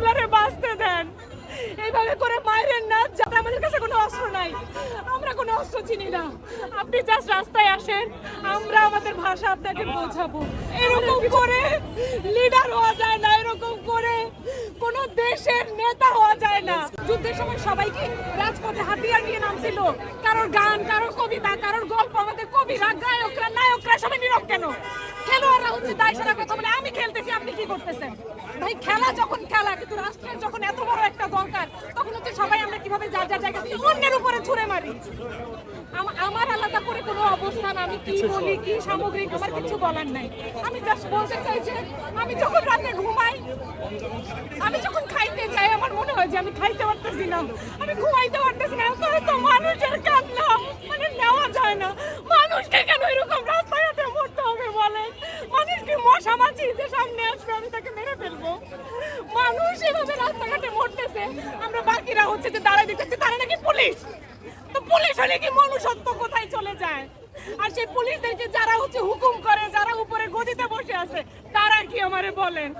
মানুষগুলারে বাঁচতে দেন। এইভাবে করে মায়ের না, যাতে আমাদের কাছে কোনো অস্ত্র নাই। আমরা কোনো অস্ত্র চিনি না। আপনি জাস্ট রাস্তায় আসেন, আমরা আমাদের ভাষা আপনাকে বোঝাবো। এরকম করে লিডার হওয়া যায় না, এরকম করে কোন দেশের নেতা হওয়া যায় না। যুদ্ধের সময় সবাইকে রাজপথে হাতিয়ার নিয়ে নামছিল। কারোর গান, কারোর কবিতা, কারোর গল্প, আমাদের কবিরা গায়করা নায়করা সবাই নীরব কেন? খেলোয়াড়রা হচ্ছে দায় সারা কথা বলে আমি খেলতেছি আপনি কি করতেছেন? ভাই খেলা যখন খেলা কিন্তু রাষ্ট্রের যখন এত বড় একটা দরকার তখন হচ্ছে সবাই আমরা কীভাবে যার যার জায়গা থেকে অন্যের উপরে ছুড়ে মারি। আম- আমার আলাদা করে কোনো অবস্থান আমি কি বলি কি সামগ্রিক আমার কিছু বলার নাই। আমি জাস্ট বলতে চাই যে আমি যখন রাতে ঘুমাই আমি যখন খাইতে যাই আমার মনে হয় যে আমি খাইতে পারতেছি না। আমি ঘুমাইতে পারতেছি না তো তো মানুষের কান্না মানে নেওয়া যায় না মানুষকে কেন এরকম রাস্তাঘাটে মরতে হবে বলেন কি যে সামনে আসবে, আমি তাকে মেরে ফেলব। মানুষ এভাবে রাস্তাঘাটে মরতেছে। আমরা বাকিরা হচ্ছে যে দাঁড়াই দিতেছি তারা নাকি পুলিশ। তো পুলিশ হলে কি মনুষ্যত্ব কোথায় চলে যায়? আর সেই পুলিশদেরকে যারা হচ্ছে হুকুম করে, যারা উপরে গদিতে বসে আছে, তারা কি আমারে বলেন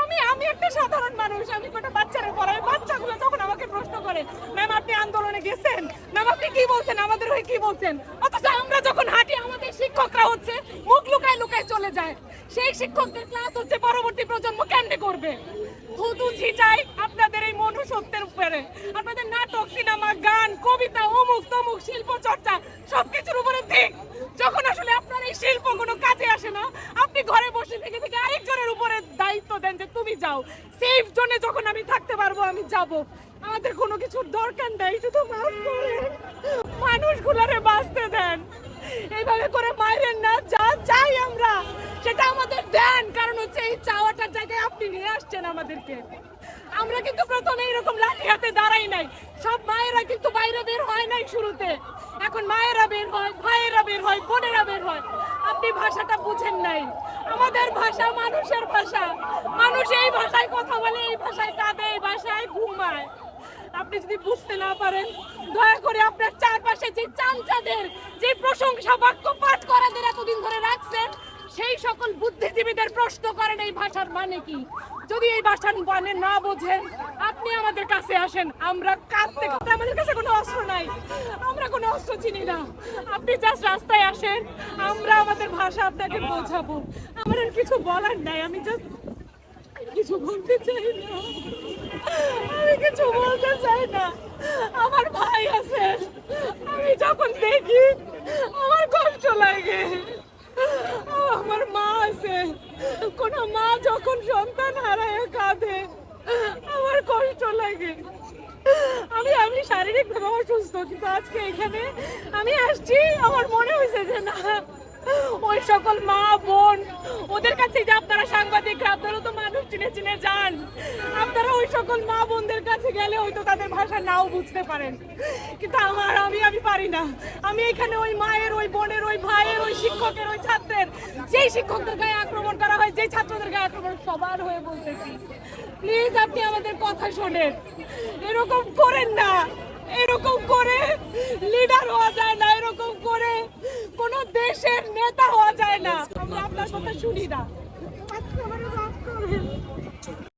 আমি আমি একটা সাধারণ মানুষ, আমি কোটা বাচ্চারা পড়াই, বাচ্চাগুলো যখন আমাকে প্রশ্ন করে, ম্যাম, আপনি আন্দোলনে গেছেন? ম্যাম, আপনি কি বলছেন? আমাদের হয়ে কি বলছেন? অথচ আমরা যখন হাঁটি, আমাদের শিক্ষকরা হচ্ছে মুখ লুকায় লুকায় চলে যায়। সেই শিক্ষকদের ক্লাস হচ্ছে পরবর্তী প্রজন্ম কেন্দ্রে করবে? থুতু ছিটাই আপনাদের এই মনুষ্যত্বের উপরে। আপনাদের নাটক, সিনেমা, গান, কবিতা, অমুক তমুক, শিল্প চর্চা, সবকিছুর উপরে দিক যখন আসলে আপনার এই শিল্প কোনো কাজে আসে না, আপনি ঘরে বসে থেকে থেকে আরেকজনের উপরে দায়িত্ব দেন যে, তুমি যাও। সেফ জোনে যখন আমি থাকতে পারব, আমি যাব। আমাদের কোনো কিছুর দরকার নেই, শুধু মাফ বাঁচতে দেন। এইভাবে করে মায়ের না যা চাই আমরা। সেটা আমাদের দেন, কারণ হচ্ছে এই চাওয়াটার জায়গায় আপনি নিয়ে আসছেন আমাদেরকে। আমরা কিন্তু প্রথমে এরকম লাঠি হাতে দাঁড়াই নাই। সব মায়েরা কিন্তু বাইরে বের হয় নাই শুরুতে। এখন মায়েরা বের হয়, ভাইয়েরা বের হয়, বোনেরা বের হয়। আপনি ভাষাটা বুঝেন নাই। আমাদের ভাষা মানুষের ভাষা। মানুষ এই ভাষায় কথা বলে, এই ভাষায় কাঁদে, এই ভাষায় ঘুমায়। আপনি যদি বুঝতে না পারেন, দয়া করে আপনার চারপাশে প্রশ্ন এই ভাষার মানে কি? যদি এই ভাষার মানে না বোঝেন, আপনি আমাদের কাছে আসেন, আমরা কাঁদতে কাঁদতে আমাদের কাছে কোনো অস্ত্র নাই। আমরা কোনো অস্ত্র চিনি না। আপনি জাস্ট রাস্তায় আসেন, আমরা আমাদের ভাষা আপনাকে বোঝাবো। আমার আর কিছু বলার নাই, আমি জাস্ট কিছু বলতে চাই না। আমি কিছু বলতে চাই না আমার ভাই আছে আমি যখন দেখি আমার কষ্ট লাগে আমার মা আছে কোন মা যখন সন্তান হারায় কাঁদে, আমার কষ্ট লাগে। আমি আমি শারীরিক ভাবে অসুস্থ কিন্তু আজকে এখানে আমি আসছি, আমার মনে হয়েছে যে না, ওই সকল মা, বোন, ওদের কাছে যে আপনারা সাংবাদিকরা, আপনারা তো মানুষ চিনে চিনে যান। আপনারা ওই সকল মা, বোনদের কাছে গেলে হয়তো তাদের ভাষা নাও বুঝতে পারেন। কিন্তু আমার, আমি আমি পারি না। আমি এখানে ওই মায়ের, ওই বোনের, ওই ভাইয়ের, ওই শিক্ষকের, ওই ছাত্রের যেই শিক্ষকদের গায়ে আক্রমণ করা হয়, যেই ছাত্রদের গায়ে আক্রমণ, সবার হয়ে বলতেছি। প্লিজ আপনি আমাদের কথা শোনেন। এরকম করেন না। এরকম করে লিডার হওয়া যায় না। এরকম করে কোন দেশের নেতা হওয়া যায় না। আমরা আপনার কথা শুনি না।